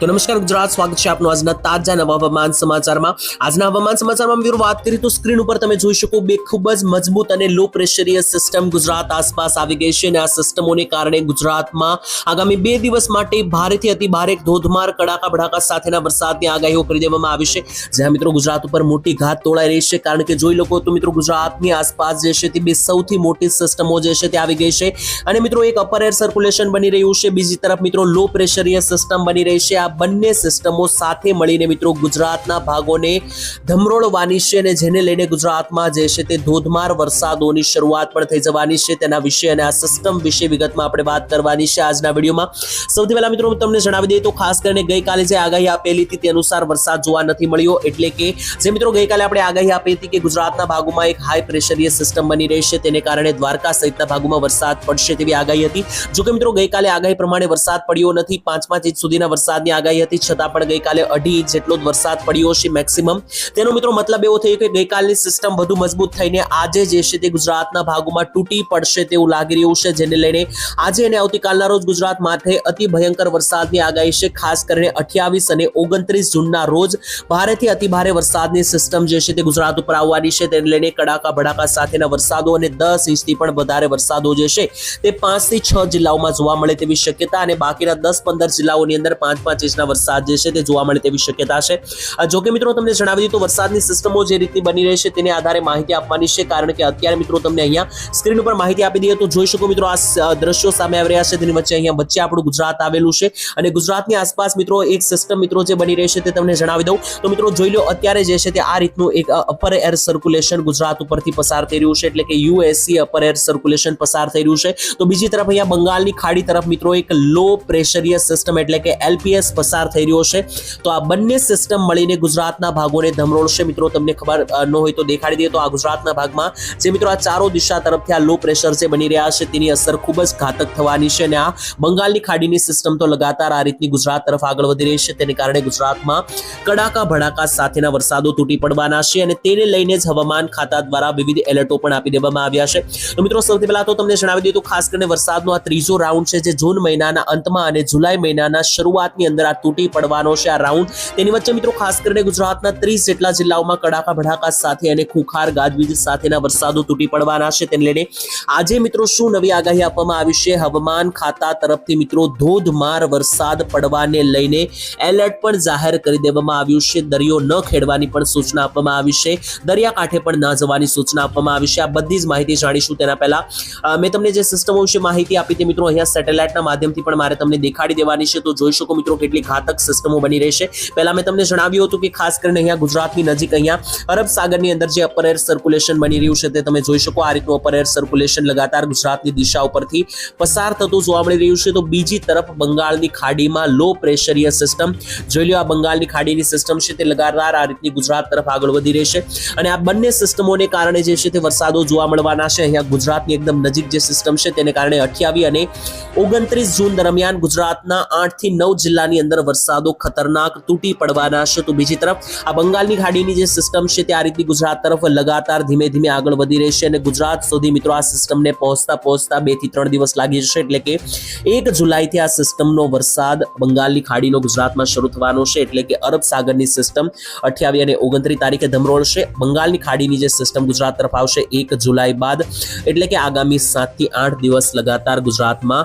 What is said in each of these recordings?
તો નમસ્કાર ગુજરાત, સ્વાગત છે આપનું આજના તાજા નવા હવામાન સમાચારમાં. આજના હવામાન સમાચારમાં મિત્રો વાત કરીએ તો સ્ક્રીન ઉપર તમે જોઈ શકો બે ખૂબ જ મજબૂત અને લો પ્રેશરીય સિસ્ટમ ગુજરાત આસપાસ આવી ગઈ છે અને આ સિસ્ટમોને કારણે ગુજરાતમાં આગામી બે દિવસ માટે ભારેથી અતિ ભારે ધોધમાર કડાકા ભડાકા સાથેના વરસાદની આગાહીઓ કરી દેવામાં આવી છે. જ્યાં મિત્રો ગુજરાત ઉપર મોટી ઘાત તોળાઈ રહી છે કારણ કે જોઈ લોકો તો મિત્રો ગુજરાતની આસપાસ જે છે તે બે સૌથી મોટી સિસ્ટમો જે છે તે આવી ગઈ છે. અને મિત્રો એક અપર એર સર્ક્યુલેશન બની રહ્યું છે. બીજી તરફ મિત્રો લો પ્રેશરીય સિસ્ટમ બની રહી છે. આ બંને સિસ્ટમો સાથે મળીને મિત્રો ગુજરાતના ભાગોને ધમરોળવાની છે અને જેને લઈને ગુજરાતમાં જે છે તે ધોધમાર વરસાદોની શરૂઆત પણ થઈ જવાની છે. તેના વિશે અને આ સિસ્ટમ વિશે વિગતમાં આપણે વાત કરવાની છે આજના વિડીયોમાં. સૌથી પહેલા મિત્રો હું તમને જણાવી દઈએ તો ખાસ કરીને ગઈકાલે જે આગાહી આપેલી હતી તે અનુસાર વરસાદ જોવા નથી મળ્યો. એટલે કે જે મિત્રો ગઈકાલે આપણે આગાહી આપી હતી કે ગુજરાતના ભાગોમાં એક હાઈ પ્રેશરીય સિસ્ટમ બની રહેશે તેને કારણે દ્વારકા સહિતના ભાગોમાં વરસાદ પડશે તેવી આગાહી હતી. જોકે મિત્રો ગઈકાલે આગાહી પ્રમાણે વરસાદ પડ્યો નથી. પાંચ પાંચ ઇંચ સુધીના વરસાદની આગાહી હતી. છતાં પણ ગઈકાલે અઢી ઇંચ જેટલો જ વરસાદ પડ્યો છે મેક્સિમમ તેનો મિત્રો મતલબ એવો થયો કે ગઈકાલની સિસ્ટમ વધુ મજબૂત થઈને આજે જે છે તે ગુજરાતના ભાગોમાં તૂટી પડશે તેવું લાગી રહ્યું છે, જેને લઈને આજે અને આવતીકાલના રોજ ગુજરાત માથે અતિ ભયંકર વરસાદની આગાહી છે. ખાસ કરીને અઠ્યાવીસ અને ઓગણત્રીસ જૂનના રોજ ભારેથી અતિ ભારે વરસાદની સિસ્ટમ જે છે તે ગુજરાત ઉપર આવવાની છે. તેને લઈને કડાકા ભડાકા સાથેના વરસાદો અને દસ ઇંચથી પણ વધારે વરસાદો જે છે તે પાંચથી છ જિલ્લાઓમાં જોવા મળે તેવી શક્યતા અને બાકીના દસ પંદર જિલ્લાઓની અંદર પાંચ પાંચ ઇંચના વરસાદ જે છે તે જોવા મળે તેવી શક્યતા છે. જો કે મિત્રો તમને જણાવી દીધું વરસાદની સિસ્ટમો જે રીતની બની રહી છે તેને આધારે માહિતી આપવાની છે. કારણ કે અત્યારે મિત્રો તમને અહીંયા સ્ક્રીન ઉપર માહિતી આપી દઈએ તો જોઈ શકો મિત્રો આ દ્રશ્યો સામે આવી રહ્યા છે. તેની વચ્ચે અહીંયા વચ્ચે આપણું ગુજરાત આવેલું છે અને ગુજરાતની આસપાસ મિત્રો એક સિસ્ટમ મિત્રો જે બની રહી છે તે તમને જણાવી દઉં. તો મિત્રો જોઈ લો અત્યારે જે છે તે આ રીતનું એક અપર એર સર્ક્યુલેશન ગુજરાત ઉપરથી પસાર થઈ રહ્યું છે. એટલે કે યુએસસી અપર એર સર્ક્યુલેશન પસાર થઈ રહ્યું છે. તો બીજી તરફ અહીંયા બંગાળની ખાડી તરફ મિત્રો એક લો પ્રેશરીય સિસ્ટમ એટલે કે એલપીએસ પસાર થઈ રહ્યો છે. તો આ બંને સિસ્ટમ મળીને ગુજરાતના ભાગોને ધમરોળશે. મિત્રો, તમને ખબર ન હોય તો દેખાડી દઈએ. તો આ ગુજરાતના ભાગમાં જે મિત્રો આ ચારો દિશા તરફથી આ લો પ્રેશર જે બની રહ્યા છે, તેની અસર ખૂબ જ ઘાતક થવાની છે. અને આ બંગાળની ખાડીની સિસ્ટમ તો લગાતાર આ રીતની ગુજરાત તરફ આગળ વધી રહી છે. તેને કારણે ગુજરાતમાં કડાકા ભડાકા સાથેના વરસાદો તૂટી પડવાના છે અને તેને લઈને જ હવામાન ખાતા દ્વારા વિવિધ એલર્ટો પણ આપી દેવામાં આવ્યા છે. તો મિત્રો, સૌથી પહેલા તો તમને જણાવી દઈએ તો ખાસ કરીને વરસાદનો આ ત્રીજો રાઉન્ડ છે જે જૂન મહિનાના અંતમાં અને જુલાઈ મહિનાના શરૂઆતની અંદર આ તૂટી પડવાનો છે આ રાઉન્ડ તેની વચ્ચે મિત્રો ખાસ કરીને ગુજરાતના ત્રીસ જેટલા જિલ્લાઓમાં કડાકા ભડાકા સાથે અને ખુખાર ગાજવીજ સાથેના વરસાદો તૂટી પડવાના છે. તેને લઈને આજે મિત્રો શું નવી આગાહી આપવામાં આવી છે? હવામાન ખાતા તરફથી મિત્રો ધોધમાર વરસાદ પડવાને લઈને એલર્ટ પણ જાહેર કરી દેવામાં આવ્યું છે. દરિયો ન ખેડવાની પણ સૂચના આપવામાં આવી છે. દરિયાકાંઠે પણ ન જવાની સૂચના આપવામાં આવી છે. આ બધી જ માહિતી જાણીશું તેના પહેલા. મેં તમને જે સિસ્ટમો વિશે માહિતી આપી તે મિત્રો અહીંયા સેટેલાઇટના માધ્યમથી પણ મારે તમને દેખાડી દેવાની છે. તો જોઈ શકો મિત્રો કેટલી ઘાતક સિસ્ટમો બની રહેશે. પહેલા મેં તમને જણાવ્યું હતું કે ખાસ કરીને અહીંયા ગુજરાતની નજીક અહીંયા અરબ સાગરની અંદર જે અપર એર સર્ક્યુલેશન બની રહ્યું છે તે તમે જોઈ શકો આ રીતનું અપર એર સર્ક્યુલેશન લગાતાર ગુજરાતની દિશા ઉપરથી પસાર થતું જોવા મળી રહ્યું છે. તો બીજી તરફ બંગાળની ખાડીમાં લો પ્રેશરીય સિસ્ટમ જોઈ લો આ બંગાળની ખાડીની સિસ્ટમ છે તે લગાતાર આ રીતની ગુજરાત તરફ આગળ વધી રહેશે અને આ બંને સિસ્ટમોને કારણે જે છે તે વરસાદો જોવા મળવાના છે. અહીંયા ગુજરાતની એકદમ નજીક જે સિસ્ટમ છે તેને કારણે અઠ્યાવી અને ઓગણત્રીસ જૂન દરમિયાન ગુજરાતના આઠથી નવ જિલ્લાની અંદર વરસાદો ખતરનાક તૂટી પડવાના છે. તો બીજી તરફ આ બંગાળની ખાડીની જે સિસ્ટમ છે તે આ રીતની ગુજરાત તરફ લગાતાર ધીમે ધીમે આગળ વધી રહી છે અને ગુજરાત સુધી મિત્રો આ સિસ્ટમને પહોંચતા પહોંચતા બેથી ત્રણ દિવસ લાગી જશે. એટલે કે એક જુલાઈથી આ સિસ્ટમનો વરસાદ બંગાળની ખાડીનો ગુજરાતમાં શરૂ થવાનો છે. એટલે કે અરબ સાગરની સિસ્ટમ અઠ્યાવીસ અને ઓગણત્રીસ તારીખે ધમરોળશે બંગાળની ખાડીની જે સિસ્ટમ ગુજરાત તરફ આવશે એક જુલાઈ બાદ. એટલે કે આગામી સાતથી આઠ દિવસ લગાતાર ગુજરાતમાં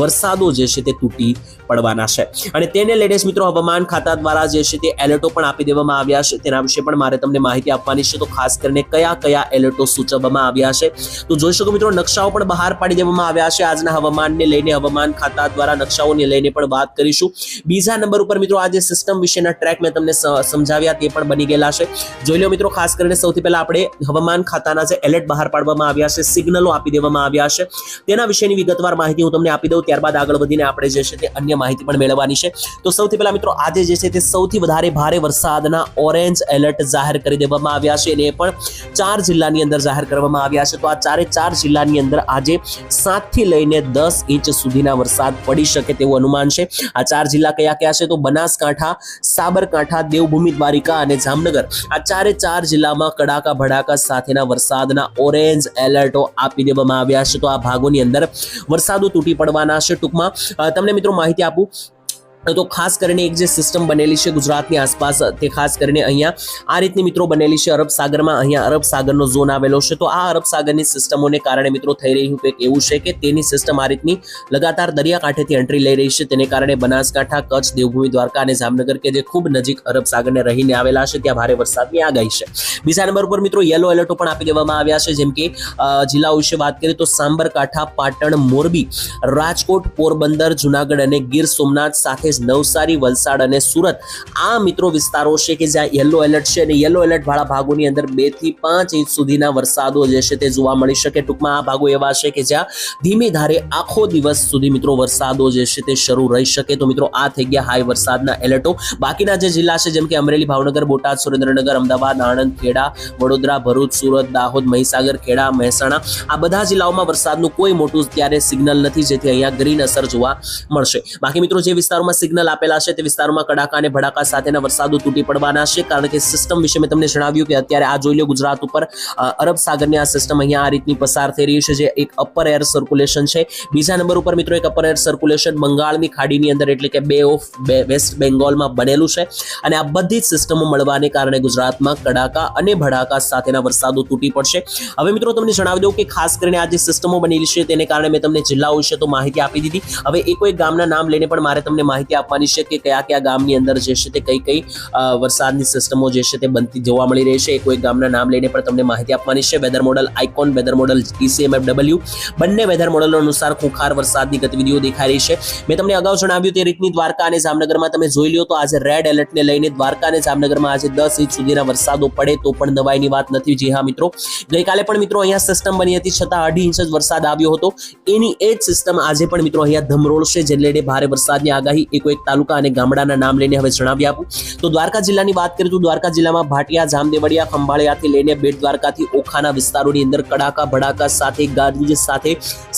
વરસાદો જે છે તે તૂટી પડવાના છે. અને તેને લઈને મિત્રો હવામાન ખાતા દ્વારા જે છે તે એલર્ટો પણ આપી દેવામાં આવ્યા છે. તેના વિશે પણ મારે તમને માહિતી આપવાની છે. તો ખાસ કરીને કયા કયા એલર્ટો સૂચવવામાં આવ્યા છે? તો જોઈ શકો મિત્રો, નકશાઓ પણ બહાર પાડી દેવામાં આવ્યા છે. આજના હવામાનને લઈને, હવામાન ખાતા દ્વારા નકશાઓને લઈને પણ વાત કરીશું. બીજા નંબર ઉપર મિત્રો આજે સિસ્ટમ વિશેના ટ્રેક મેં તમને સમજાવ્યા તે પણ બની ગયેલા છે. જોઈ લો મિત્રો, ખાસ કરીને સૌથી પહેલા આપણે હવામાન ખાતાના જે એલર્ટ બહાર પાડવામાં આવ્યા છે સિગ્નલો આપી દેવામાં આવ્યા છે. તેના વિશેની વિગતવાર માહિતી હું તમને આપી દઉં. ત્યારબાદ આગળ વધીને આપણે જે છે તે અન્ય માહિતી પણ મેળવવાની છે. તો સૌથી પહેલા મિત્રો, આજે જે છે તે સૌથી વધારે ભારે વરસાદના ઓરેન્જ એલર્ટ જાહેર કરી દેવામાં આવ્યા છે અને પણ ચાર જિલ્લાની અંદર જાહેર કરવામાં આવ્યા છે. તો આ ચારે ચાર જિલ્લાની અંદર આજે સાતથી લઈને દસ ઇંચ સુધીના વરસાદ પડી શકે તેવું અનુમાન છે. આ ચાર જિલ્લા કયા કયા છે? તો બનાસકાંઠા, સાબરકાંઠા, દેવભૂમિ, દ્વારિકા અને જામનગર. આ ચારે ચાર જિલ્લામાં કડાકા, ભડાકા સાથેના વરસાદના ઓરેન્જ એલર્ટો આપી દેવામાં આવ્યા છે. તો આ ભાગોની અંદર વરસાદો તૂટી પડવાના છે ટૂંકમાં. તમને મિત્રો માહિતી આપું તો ખાસ કરીને એક જે સિસ્ટમ બનેલી છે ગુજરાતની આસપાસ, તે ખાસ કરીને અહીંયા આ રીતની મિત્રો બનેલી છે અરબ સાગરમાં. અહીંયા અરબ સાગરનો ઝોન આવેલો છે. તો આ અરબ સાગરની સિસ્ટમોને કારણે મિત્રો થઈ રહ્યું કંઈક એવું છે કે તેની સિસ્ટમ આ રીતની લગાતાર દરિયાકાંઠેથી એન્ટ્રી લઈ રહી છે. તેને કારણે બનાસકાંઠા, કચ્છ, દેવભૂમિ, દ્વારકા અને જામનગર કે જે ખૂબ નજીક અરબ સાગરને રહીને આવેલા છે, ત્યાં ભારે વરસાદની આગાહી છે. બીજા નંબર પર મિત્રો યલો એલર્ટો પણ આપી દેવામાં આવ્યા છે. જેમ કે જિલ્લાઓ વિશે વાત કરીએ તો સાંબરકાંઠા, પાટણ, મોરબી, રાજકોટ, પોરબંદર, જુનાગઢ અને ગીર સોમનાથ સાથે જ નવસારી, વલસાડ અને સુરત. આ મિત્રો વિસ્તારો છે કે જ્યાં યલો એલર્ટ છે અને યલો એલર્ટ વાળા ભાગોની અંદર બેથી પાંચ ઇંચ સુધીના વરસાદો જે છે તે જોવા મળી શકે. ટૂંકમાં આ ભાગો એવા છે કે જ્યાં ધીમી ધારે આખો દિવસ સુધી મિત્રો વરસાદો જે છે તે શરૂ રહી શકે. તો મિત્રો આ થઈ ગયા હાઈ વરસાદના એલર્ટો. બાકીના જે જિલ્લા છે જેમ કે અમરેલી, ભાવનગર, બોટાદ, સુરેન્દ્રનગર, અમદાવાદ, આણંદ, ખેડા, વડોદરા, ભરૂચ, સુરત, દાહોદ, મહીસાગર, ખેડા, મહેસાણા આ બધા જિલ્લાઓમાં વરસાદનું કોઈ મોટું ત્યારે સિગ્નલ નથી જેથી અહીંયા ગ્રીન અસર જોવા મળશે. બાકી મિત્રો જે વિસ્તારોમાં સિગ્નલ આપેલા છે તે વિસ્તારોમાં કડાકા અને ભડાકા સાથેના વરસાદો તૂટી પડવાના છે. કારણ કે સિસ્ટમ વિશે મેં તમને જણાવ્યું કે અત્યારે આ જોઈ લો ગુજરાત ઉપર અરબ સાગરની આ સિસ્ટમ અહીંયા આ રીતની પસાર થઈ રહી છે જે એક અપર એર સર્ક્યુલેશન છે. બીજા નંબર ઉપર મિત્રો એક અપર એર સર્ક્યુલેશન બંગાળની ખાડીની અંદર એટલે કે બે ઓફ વેસ્ટ બેંગોલમાં બનેલું છે. અને આ બધી જ સિસ્ટમો મળવાને કારણે ગુજરાતમાં કડાકા અને ભડાકા સાથેના વરસાદો તૂટી પડશે. હવે મિત્રો તમને જણાવી દઉં કે ખાસ કરીને આ જે સિસ્ટમો બનેલી છે તેને કારણે મેં તમને જિલ્લાઓ વિશે તો માહિતી આપી દીધી. હવે એક એક ગામના નામ લઈને પણ મારે તમને માહિતી આપવાની છે કે કયા કયા ગામની અંદર જે છે તે કઈ કઈ વરસાદની સિસ્ટમો જે છે તે બનતી જોવા મળી રહી છે. એક ગામના નામ લઈને પણ તમને માહિતી આપવાની છે. Weather model ICON weather model ECMF W બંને વેધર મોડલો અનુસાર ખુખાર વરસાદની ગતિવિધિઓ દેખાઈ રહી છે. મેં તમને અગાઉ જણાવ્યું તે રીતની દ્વારકા અને જામનગરમાં તમે જોઈ લો તો આજે રેડ એલર્ટને લઈને દ્વારકા અને જામનગરમાં આજે દસ ઇંચ સુધીના વરસાદો પડે તો પણ નવાઈની વાત નથી. જી હા, મિત્રો. ગઈકાલે પણ, મિત્રો, અહીંયા સિસ્ટમ બની હતી. છતાં અઢી ઇંચ જ વરસાદ આવ્યો હતો. એની એ જ સિસ્ટમ આજે પણ, મિત્રો, અહીંયા ધમરોળશે છે લઈને ભારે વરસાદની આગાહી એકો એક તાલુકા અને ગામડાના નામ લઈને હવે જણાવી આપું. તો દ્વારકા જિલ્લાની વાત કરીએ તો દ્વારકા જિલ્લામાં ભાટિયા, જામદેવડિયા, ખંભાળિયાથી લઈને બેટ દ્વારકાથી ઓખાના વિસ્તારોની અંદર કડાકા, ભડાકા સાથે ગાજવીજ સાથે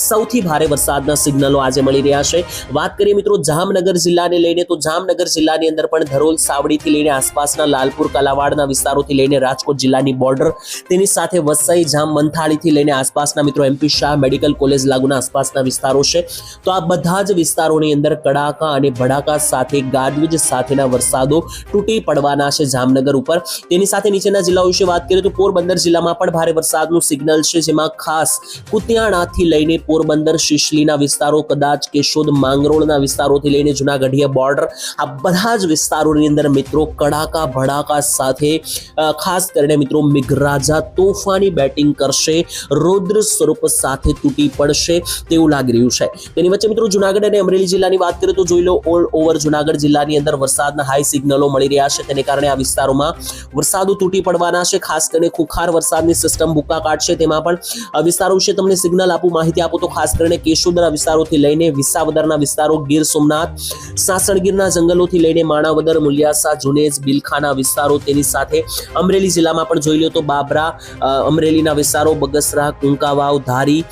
સૌથી ભારે વરસાદના સિગ્નલો આજે મળી રહ્યા છે. વાત કરીએ મિત્રો જામનગર જિલ્લાને લઈને તો જામનગર જિલ્લાની અંદર પણ ધરોલ, સાવડીથી લઈને આસપાસના લાલપુર, કલાવાડના વિસ્તારોથી લઈને રાજકોટ જિલ્લાની બોર્ડર, તેની સાથે વસઈ, જામ, મંથાળીથી લઈને આસપાસના મિત્રો એમપી શાહ મેડિકલ કોલેજ લાગુના આસપાસના વિસ્તારો છે. તો આ બધા જ વિસ્તારોની અંદર કડાકા અને ભડાકા સાથે ગાજવીજ સાથેના વરસાદો તૂટી પડવાના છે જામનગર ઉપર. તેની સાથે નીચેના જિલ્લાઓ વિશે વાત કરીએ તો પોરબંદર જિલ્લામાં પણ ભારે વરસાદનું સિગ્નલ છે, જેમાં ખાસ કુતિયાણાથી લઈને પોરબંદર, શિશલીના વિસ્તારો, કદાચ કેશોદ, માંગરોળના વિસ્તારોથી લઈને જુનાગઢીય બોર્ડર, આ બધા જ વિસ્તારોની અંદર મિત્રો કડાકા, ભડાકા સાથે ખાસ કરીને મિત્રો મેઘરાજા તોફાની બેટિંગ કરશે, રૌદ્ર સ્વરૂપ સાથે તૂટી પડશે તેવું લાગી રહ્યું છે. તેની વચ્ચે મિત્રો જુનાગઢ અને અમરેલી જિલ્લાની વાત કરીએ તો જોઈ લો ઓલ ઓવર જુનાગઢ જિલ્લાની અંદર વરસાદના હાઈ સિગ્નલો મળી રહ્યા છે. તેને કારણે આ વિસ્તારોમાં વરસાદો તૂટી પડવાના છે. ખાસ કરીને ખુખાર વરસાદની સિસ્ટમ બુકા કાઢશે. તેમાં પણ વિસ્તારો વિશે તમને સિગ્નલ આપું, માહિતી આપું તો ખાસ કરીને કેશોદરા વિસ્તારોથી લઈને વિસાવદરના વિસ્તારો, ગીર સોમનાથ, સાસણગીરના જંગલોથી લઈને માણાવદર, મુલિયાસા, જુનેજ, બિલખાના વિસ્તારો તેની સાથે અમરેલી જિલ્લામાં પણ જોઈ લો તો બાબરા અમરેલીના વિસ્તારો, બગસરા, કુંકાવાવ, ધારી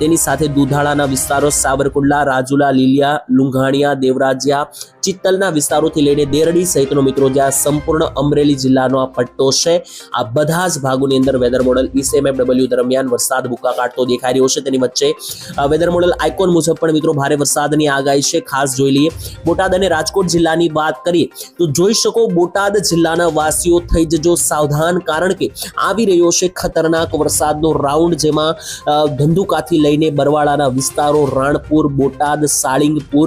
તેની સાથે દુધાળાના વિસ્તારો, સાવરકુંડલા, રાજુલા, લીલિયા, લુંઘાણિયા દેવરાજ્યા ચિત્તલના વિસ્તારોથી લઈને દેરડી સહિતનો મિત્રો જ્યાં સંપૂર્ણ અમરેલી જિલ્લાનો આ પટ્ટો છે. આ બધા જ ભાગોની અંદર વેધર મોડલ ઈસીએમએફ ડબલ્યુ દરમિયાન વરસાદ ભૂકા કાઢતો દેખાઈ રહ્યો છે. તેની વચ્ચે વેધર મોડલ આઇકોન મુજબ પણ મિત્રો ભારે વરસાદની આગાહી છે. ખાસ જોઈ લઈએ, બોટાદ અને રાજકોટ જિલ્લાની વાત કરીએ, તો જોઈ શકો બોટાદ જિલ્લાના વાસીઓ થઈ જજો સાવધાન, કારણ કે આવી રહ્યો છે ખતરનાક વરસાદનો રાઉન્ડ જેમાં ધંધુકાથી લઈને બરવાળાના વિસ્તારો, રાણપુર, બોટાદ, સાળિંગપુર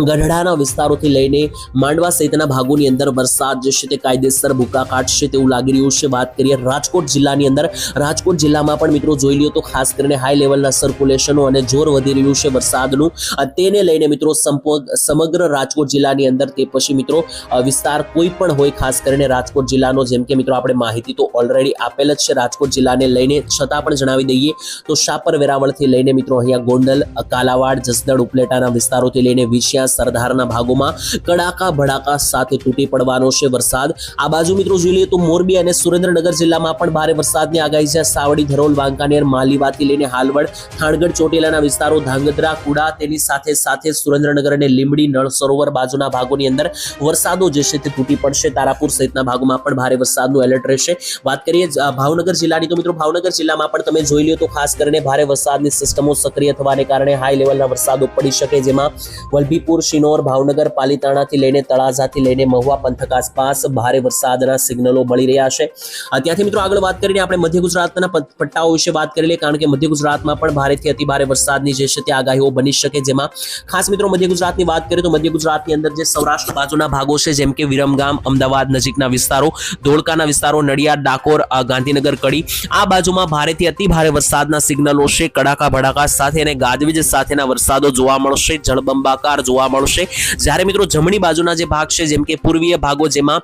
ગઢડાના વિસ્તારોથી લઈને માંડવા સહિતના ભાગોની અંદર વરસાદ જે છે તે કાયદેસર ભૂકા કાઢશે તેવું લાગી રહ્યું છે. વાત કરીએ રાજકોટ જિલ્લાની અંદર. રાજકોટ જિલ્લામાં પણ મિત્રો જોઈ લ્યો તો ખાસ કરીને હાઈ લેવલના સર્ક્યુલેશનો અને જોર વધી રહ્યું છે વરસાદનું. તેને લઈને મિત્રો સમગ્ર રાજકોટ જિલ્લાની અંદર તે પછી મિત્રો વિસ્તાર કોઈ પણ હોય ખાસ કરીને રાજકોટ જિલ્લાનો, જેમ કે મિત્રો આપણે માહિતી તો ઓલરેડી આપેલ જ છે રાજકોટ જિલ્લાને લઈને. છતાં પણ જણાવી દઈએ તો શાપર વેરાવળથી લઈને મિત્રો અહીંયા ગોંડલ કાલાવાડ, જસદણ, ઉપલેટાના વિસ્તારોથી લઈને વિછિયા સરદારના ભાગોમાં. કડાકા ભડાકા સાથે તૂટી પડવાનો છે વરસાદ. આ બાજુ મિત્રો જોઈ તો મોરબી અને સુરેન્દ્રનગર જિલ્લામાં પણ ભારે વરસાદની આગાહી છે. સાવડી, ધરોલ, વાંકાનેર, માલીવાથી લઈને હાલવડ, થાણગઢ, ચોટીલાના વિસ્તારો, ધાંગધ્રા, કુડા, તેની સાથે સાથે સુરેન્દ્રનગર અને લીંબડી નળ સરોવર બાજુના ભાગોની અંદર વરસાદો જે છે તે તૂટી પડશે. તારાપુર સહિતના ભાગોમાં પણ ભારે વરસાદનું એલર્ટ રહેશે. વાત કરીએ ભાવનગર જિલ્લાની, તો મિત્રો ભાવનગર જિલ્લામાં પણ તમે જોઈ લો તો ખાસ કરીને ભારે વરસાદની સિસ્ટમો સક્રિય થવાને કારણે હાઈ લેવલના વરસાદો પડી શકે, જેમાં વલભીપુર વીરપુર શિનોર, ભાવનગર પાલીતાણાથી લઈને તળાજાથી લઈને મહુવા પંથક આસપાસ ભારે વરસાદના સિગ્નલો મળી રહ્યા છે. ત્યાંથી મિત્રો આગળ વાત કરીને આપણે મધ્ય ગુજરાતના પટ્ટાઓ વિશે વાત કરી લઈએ, કારણ કે મધ્ય ગુજરાતમાં પણ ભારેથી અતિ ભારે વરસાદની જે છે તે આગાહીઓ બની શકે જેમાં ખાસ મિત્રો મધ્ય ગુજરાતની વાત કરીએ તો મધ્ય ગુજરાતની અંદર જે સૌરાષ્ટ્ર બાજુના ભાગો છે, જેમ કે વિરમગામ, અમદાવાદ નજીકના વિસ્તારો, ધોળકાના વિસ્તારો, નડિયાદ, ડાકોર ગાંધીનગર, કડી, આ બાજુમાં ભારેથી અતિ ભારે વરસાદના સિગ્નલો છે. કડાકા ભડાકા સાથે અને ગાજવીજ સાથેના વરસાદો જોવા મળશે. જળબંબાકાર જોવા મળશે. જ્યારે મિત્રો જમણી બાજુના જે ભાગ છે, જેમ કે પૂર્વીય ભાગો, જેમાં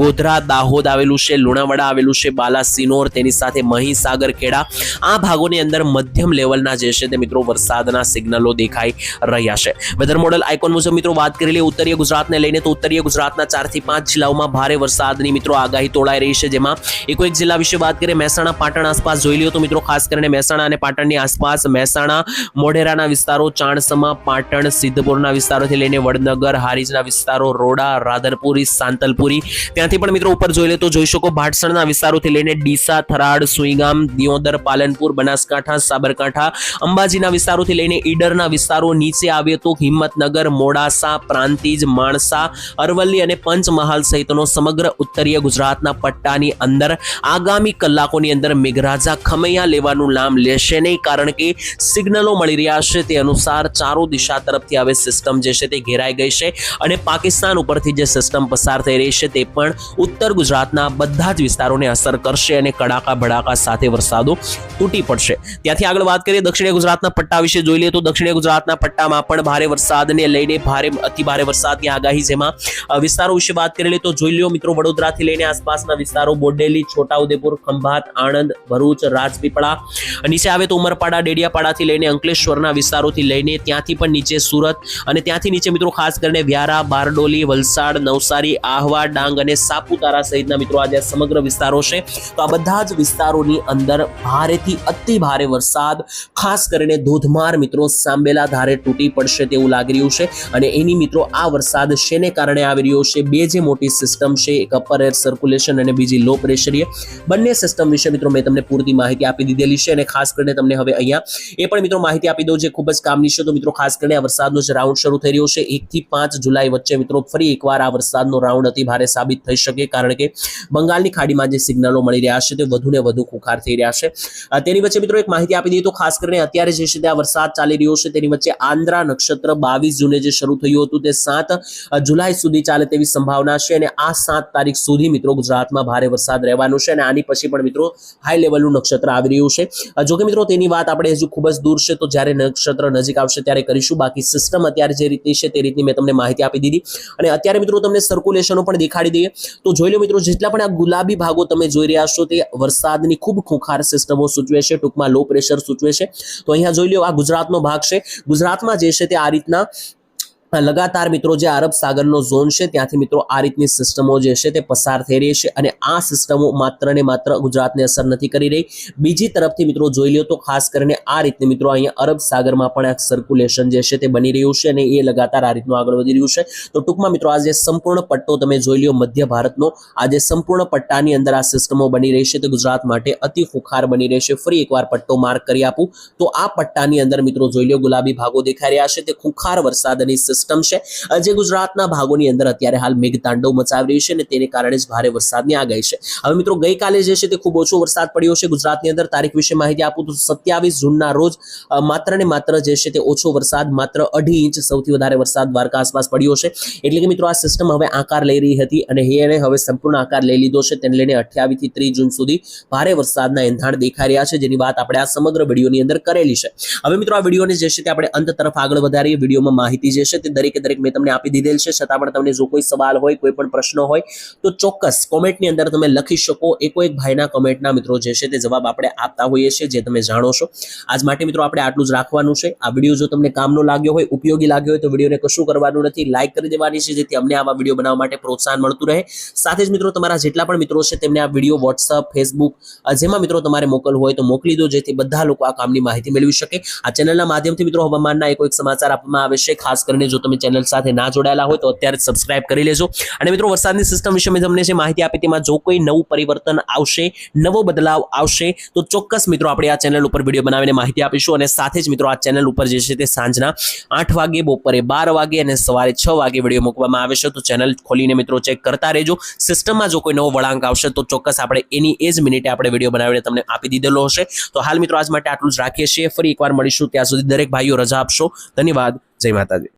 ગોધરા, દાહોદ આવેલું છે, લુણાવાડા આવેલું છે બાલાસિનોર તેની સાથે મહીસાગર, ખેડા, આ ભાગોની અંદર મધ્યમ લેવલના જે છે તે મિત્રો વરસાદના સિગ્નલો દેખાઈ રહ્યા છે. વેધર મોડલ આઇકોન મુજબ મિત્રો વાત કરી લઈએ ઉત્તરીય ગુજરાતને લઈને, તો ઉત્તરીય ગુજરાતના ચારથી પાંચ જિલ્લાઓમાં ભારે વરસાદની મિત્રો આગાહી તોળાઈ રહી છે. જેમાં એકો એક જિલ્લા વિશે વાત કરીએ, મહેસાણા, પાટણ આસપાસ જોઈ લ્યો તો મિત્રો ખાસ કરીને મહેસાણા અને પાટણની આસપાસ, મહેસાણા, મોઢેરાના વિસ્તારો, ચાણસમા, પાટણ, સિદ્ધપુરના વિસ્તારોથી લઈને વડનગર, હારીજના વિસ્તારો, રોડા, રાધનપુરી, સાંતલપુરી. ત્યાંથી પણ મિત્રો ઉપર જોઈ લે તો જોઈ શકો ભાટસણના વિસ્તારોથી લઈને ડીસા, થરાડ, સુઈગામ, દિયોદર, પાલનપુર, બનાસકાંઠા, સાબરકાંઠા, અંબાજીના વિસ્તારોથી લઈને ઈડરના વિસ્તારો, નીચે આવે તો હિંમતનગર, મોડાસા, પ્રાંતિજ, માણસા, અરવલ્લી અને પંચમહાલ સહિતનો સમગ્ર ઉત્તરીય ગુજરાતના પટ્ટાની અંદર આગામી કલાકોની અંદર મેઘરાજા ખમૈયા લેવાનું નામ લેશે નહીં કારણ કે સિગ્નલો મળી રહ્યા છે તે અનુસાર ચારો દિશા તરફથી હવે સિસ્ટમ જે છે તે ઘેરાઈ ગઈ છે અને પાકિસ્તાન ઉપરથી જે સિસ્ટમ પસાર થઈ રહી છે તે પણ ઉત્તર ગુજરાતના બધા જ વિસ્તારોને અસર કરશે અને કડાકા ભડાકા સાથે વરસાદો તૂટી પડશે. ત્યાંથી આગળ વાત કરીએ દક્ષિણ ગુજરાતના પટ્ટા વિશે જોઈ લઈએ તો દક્ષિણ ગુજરાતના પટ્ટામાં પણ ભારે વરસાદને લઈને ભારે અતિ ભારે વરસાદની આગાહી જેમાં વિસ્તારો વિશે વાત કરી લઈએ તો જોઈ લ્યો મિત્રો વડોદરાથી લઈને આસપાસના વિસ્તારો બોડેલી, છોટાઉદેપુર, ખંભાત, આણંદ, ભરૂચ, રાજપીપળા નીચે આવે તો ઉમરપાડા, ડેડિયાપાડાથી લઈને અંકલેશ્વરના વિસ્તારોથી લઈને ત્યાંથી પણ નીચે સુરત અને ત્યાંથી નીચે મિત્રો ખાસ કરીને વ્યારા, બારડોલી, વલસાડ, નવસારી, આહવા, ડાંગ અને સાપુતારા સહિતના મિત્રો આજે સમગ્ર વિસ્તારો છે. તો આ બધા જ વિસ્તારોની અંદર ભારેથી અતિ ભારે વરસાદ, ખાસ કરીને ધોધમાર મિત્રો સાંબેલા ધારે તૂટી પડશે તેવું લાગી રહ્યું છે. અને એની મિત્રો આ વરસાદ શેને કારણે આવી રહ્યો છે? બે જે મોટી સિસ્ટમ છે, એક અપર એર સર્ક્યુલેશન અને બીજી લો પ્રેશરીય બંને સિસ્ટમ વિશે મિત્રો મેં તમને પૂરતી માહિતી આપી દીધેલી છે અને ખાસ કરીને તમને હવે અહીંયા એ પણ મિત્રો માહિતી આપી દઉં જે ખૂબ જ કામની છે. તો મિત્રો ખાસ કરીને આ વરસાદનો જે રાઉન્ડ શરૂ થઈ રહ્યો છે. એકથી પાંચ જુલાઈ વચ્ચે મિત્રો ફરી એકવાર આ વરસાદનો રાઉન્ડ અતિ ભારે સાબિત થઈ શકે કારણ કે બંગાળની ખાડીમાં જે સિગ્નલો મળી રહ્યા છે તે વધુ વધુ ખુખાર થઈ રહ્યા છે. તેની વચ્ચે મિત્રો એક માહિતી આપી દઈએ તો ખાસ કરીને અત્યારે જે છે તે આ વરસાદ ચાલી રહ્યો છે. તેની વચ્ચે આંદ્રા નક્ષત્ર બાવીસ જૂને જે શરૂ થયું હતું તે સાત જુલાઈ સુધી ચાલે તેવી સંભાવના છે અને આ સાત તારીખ સુધી મિત્રો ગુજરાતમાં ભારે વરસાદ રહેવાનો છે અને આની પછી પણ મિત્રો હાઈ લેવલનું નક્ષત્ર આવી રહ્યું છે. જોકે મિત્રો તેની વાત આપણે હજુ ખૂબ જ દૂર છે તો જ્યારે નક્ષત્ર નજીક આવશે ત્યારે કરીશું. બાકી સિસ્ટમ અત્યારે જે રીતની છે તે રીતની મેં તમને માહિતી આપી દીધી. અને અત્યારે મિત્રો તમને સર્ક્યુલેશનો પણ દેખાડી દઈએ. તો જોઈ લો મિત્રો, જેટલા પણ આ ગુલાબી ભાગો તમે જોઈ રહ્યા છો તે વરસાદની ખૂબ ખુખાર સિસ્ટમો સૂચવે છે, ટૂંકમાં લો પ્રેશર સૂચવે છે. તો અહીંયા જોઈ લો આ ગુજરાતનો ભાગ છે. ગુજરાતમાં જે છે તે આ રીતના લગાતાર મિત્રો જે અરબ સાગરનો ઝોન છે, ત્યાંથી મિત્રો આ રીતની સિસ્ટમો જે છે તે પસાર થઈ રહી છે અને આ સિસ્ટમો માત્ર ને માત્ર ગુજરાતને અસર નથી કરી રહી. બીજી તરફથી મિત્રો જોઈ લ્યો તો ખાસ કરીને આ રીતની મિત્રો અહીંયા અરબ સાગરમાં પણ આ સર્ક્યુલેશન જે છે તે બની રહ્યું છે અને એ લગાતાર આ રીતનું આગળ વધી રહ્યું છે. તો ટૂંકમાં મિત્રો આ જે સંપૂર્ણ પટ્ટો તમે જોઈ લ્યો મધ્ય ભારતનો, આ જે સંપૂર્ણ પટ્ટાની અંદર આ સિસ્ટમો બની રહી છે તે ગુજરાત માટે અતિ ફુખાર બની રહેશે ફરી એકવાર પટ્ટો માર્ક કરી આપું. તો આ પટ્ટાની અંદર મિત્રો જોઈ લો ગુલાબી ભાગો દેખાઈ રહ્યા છે. તે ખુખાર વરસાદની સિસ્ટમ છે. જે ગુજરાતના ભાગોની અંદર અત્યારે હાલ મેઘતાંડવ મચાવી રહી છે અને તેને કારણે જ ભારે વરસાદની આગાહી છે. હવે મિત્રો, ગઈકાલે જે છે તે ખૂબ ઓછો વરસાદ પડ્યો છે ગુજરાતની અંદર. તારીખ વિશે માહિતી આપું તો સત્યાવીસ જૂનના રોજ માત્ર ને માત્ર જે છે તે ઓછો વરસાદ, માત્ર અઢી ઇંચ સૌથી વધારે વરસાદ દ્વારકા આસપાસ પડ્યો છે. એટલે કે મિત્રો, આ સિસ્ટમ હવે આકાર લઈ રહી હતી અને એને હવે સંપૂર્ણ આકાર લઈ લીધો છે. તેને લઈને અઠ્યાવીસથી ત્રીસ જૂન સુધી ભારે વરસાદના એંધાણ દેખાઈ રહ્યા છે, જેની વાત આપણે આ સમગ્ર વિડીયોની અંદર કરેલી છે. હવે મિત્રો, આ વિડીયોને જે છે તે આપણે અંત તરફ આગળ વધારીએ. વિડીયોમાં માહિતી જે છે તે દરેકે દરેક મેં તમને આપી દીધેલ છે, છતાં પણ તમને જો કોઈ સવાલ હોય, કોઈ પણ પ્રશ્ન હોય, તો ચોક્કસ કોમેન્ટની અંદર તમે લખી શકો. એકો એક ભાઈના કોમેન્ટના મિત્રો જે છે તે જવાબ આપણે આપતા હોઈએ છીએ, જે તમે જાણો છો. આજ માટે મિત્રો આપણે આટલું જ રાખવાનું છે. આ વીડિયો જો તમને કામનો લાગ્યો હોય, ઉપયોગી લાગ્યો હોય, તો વિડીયોને કશું કરવાનું નથી. લાઇક કરી દેવાની છે, જેથી અમને આવા વીડિયો બનાવવા માટે પ્રોત્સાહન મળતું રહે. સાથે જ મિત્રો તમારા જેટલા પણ મિત્રો છે, તેમને આ વીડિયો વોટ્સઅપ ફેસબુક જેમાં મિત્રો તમારે મોકલવું હોય તો મોકલી દો, જેથી બધા લોકો આ કામની માહિતી મેળવી શકે. આ ચેનલના માધ્યમથી મિત્રો હવામાનના એક સમાચાર આપવામાં આવે છે, ખાસ કરીને જો તમે ચેનલ સાથે ના જોડાયેલા હોય તો અત્યારે સબસ્ક્રાઇબ કરી લેજો. અને મિત્રો, વરસાદની સિસ્ટમ વિશે મેં તમને જે માહિતી આપી તેમાં જો કોઈ નવું પરિવર્તન આવશે, નવો બદલાવ આવશે, તો ચોક્કસ મિત્રો આપણે આ ચેનલ ઉપર વીડિયો બનાવીને માહિતી આપીશું અને સાથે જ મિત્રો આ ચેનલ ઉપર જે છે તે સાંજના આઠ વાગે, બપોરે બાર વાગે અને સવારે છ વાગે વીડિયો મૂકવામાં આવે છે. તો ચેનલ ખોલીને મિત્રો ચેક કરતા રહેજો. સિસ્ટમમાં જો કોઈ નવો વળાંક આવશે તો ચોક્કસ આપણે એની એ જ મિનિટે આપણે વીડિયો બનાવીને તમને આપી દીધેલો હશે. તો હાલ મિત્રો, આજ માટે આટલું જ રાખીએ છીએ. ફરી એકવાર મળીશું. ત્યાં સુધી દરેક ભાઈઓ રજા આપશો. ધન્યવાદ. જય માતાજી.